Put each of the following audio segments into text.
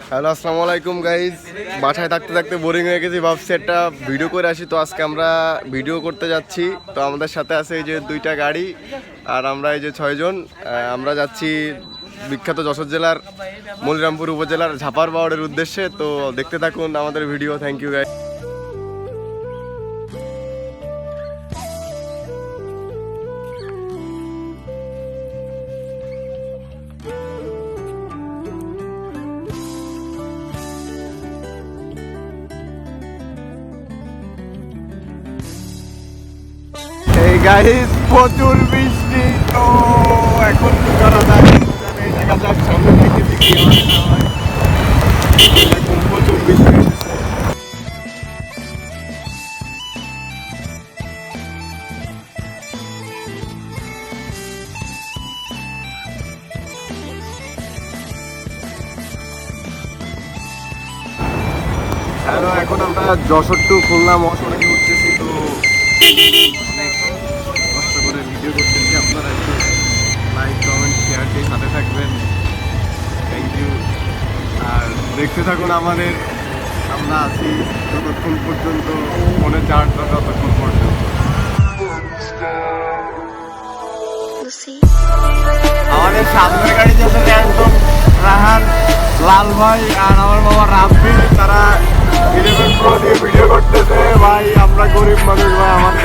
Hello, আসসালামু আলাইকুম guys বাসায় থাকতে থাকতে বোরিং হয়ে গেছি, ভাবছি একটা ভিডিও করে আসি। তো আজকে আমরা ভিডিও করতে যাচ্ছি। তো আমাদের সাথে আছে এই যে দুইটা গাড়ি আর আমরা এই যে ছয়জন। আমরা যাচ্ছি বিখ্যাত যশোর জেলার মলিরামপুর উপজেলার ঝাপার বাওয়ারের উদ্দেশ্যে। তো দেখতে থাকুন আমাদের video thank you guys guys প্রচুর বৃষ্টি। তো এখন কি করা দেখা যাক এখন প্রচুর বৃষ্টি এখন আমরা যশোর টু খুলনা মহাসড়কে উঠতেছি, তো অনেক কষ্ট করে ভিডিও করতেছি আপনারা একটু লাইক কমেন্ট শেয়ার দিয়ে সাথে থাকবেন। থ্যাংক ইউ আর দেখতে থাকুন আমাদের। আমরা আছি যতক্ষণ পর্যন্ত মনে চার্জ ততক্ষণ পর্যন্ত। আমাদের সামনের গাড়ি যেতে একদম রাহান লাল ভাই আর আমার বাবা রাব্বি তারা ইলেভেন প্রো দিয়ে ভিডিও করতেছে। ভাই আমরা গরিব মানুষ ভাই আমাদের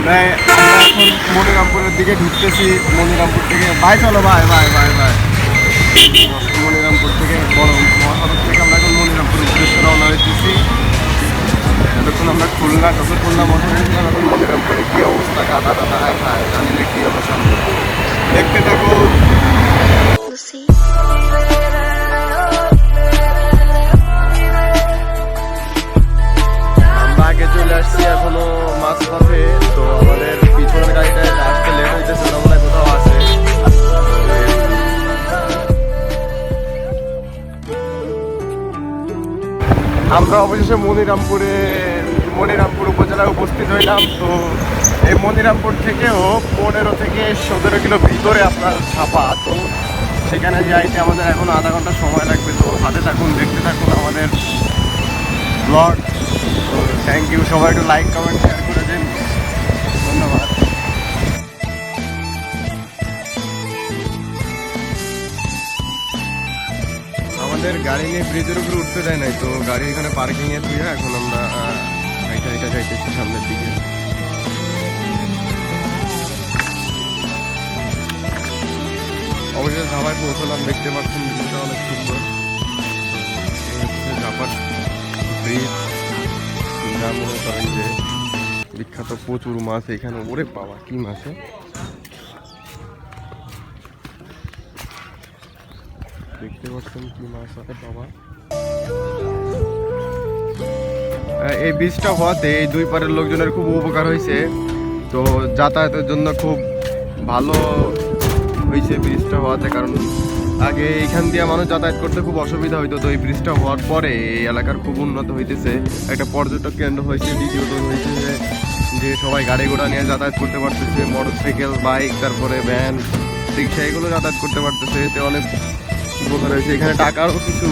আমরা এখন মনিরামপুরের দিকে ঢুকতেছি। মনিরামপুর থেকে ভাই, চলো, ভাই ভাই ভাই ভাই। মনিরামপুর থেকে বড় মহাসড়ক থেকে আমরা এখন মনিরামপুর উদ্দেশ্যে রওনা হইতেছি। এতক্ষণ আমরা খুলনা যত খুলনা মহাসড়কে ছিলাম, এখন মনিরামপুরে কি অবস্থা? কাদা টাদা হায় হায়, জানি না কি অবস্থা। দেখতে থাকো. আমরা আগে চলে আসছি এখনও মাছ পথে আমরা অবশেষে মনিরামপুরে, মনিরামপুর উপজেলায় উপস্থিত হইলাম। তো এই মনিরামপুর থেকেও পনেরো থেকে সতেরো কিলো ভিতরে আপনার ছাপা। তো সেখানে যাইতে আমাদের এখন আধা ঘণ্টা সময় লাগবে। তো হাতে থাকুন, দেখতে থাকুন আমাদের ব্লগ তো থ্যাংক ইউ সবাই, একটু লাইক কমেন্ট শেয়ার করে আমাদের গাড়ি নিয়ে ব্রিজের উপরে উঠতে দেয় নাই, তো গাড়ি এখানে পার্কিং এ দিয়ে এখন আমরা হাইটা হাইটা যাইতেছি সামনের দিকে। অবশ্যই ধাবায় পৌঁছলাম, দেখতে পাচ্ছেন ভিউটা অনেক সুন্দর। ধাবার ব্রিজ যা মনে করেন যে বিখ্যাত প্রচুর মাছ এখানে, ওরে পাওয়া কি মাছে দেখতে পাচ্ছেন কি মাছ আছে, বাবা। এই বীজটা হওয়াতে এই দুই পারের লোকজনের খুব উপকার হয়েছে। তো যাতায়াতের জন্য খুব ভালো হয়েছে ব্রিজটা হওয়াতে, কারণ আগে এইখান দিয়ে মানুষ যাতায়াত করতে খুব অসুবিধা হইতো। তো এই ব্রিজটা হওয়ার পরে এই এলাকার খুব উন্নত হইতেছে। একটা পর্যটক কেন্দ্র হয়েছে দ্বিতীয়ত হয়েছে যে যে সবাই গাড়ি ঘোড়া নিয়ে যাতায়াত করতে পারতেছে, মোটরসাইকেল, বাইক, তারপরে ভ্যান, রিক্সা, এগুলো যাতায়াত করতে পারতেছে। এতে অনেক উপকার হয়েছে। এখানে টাকারও কিছু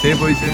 সেভ হয়েছে।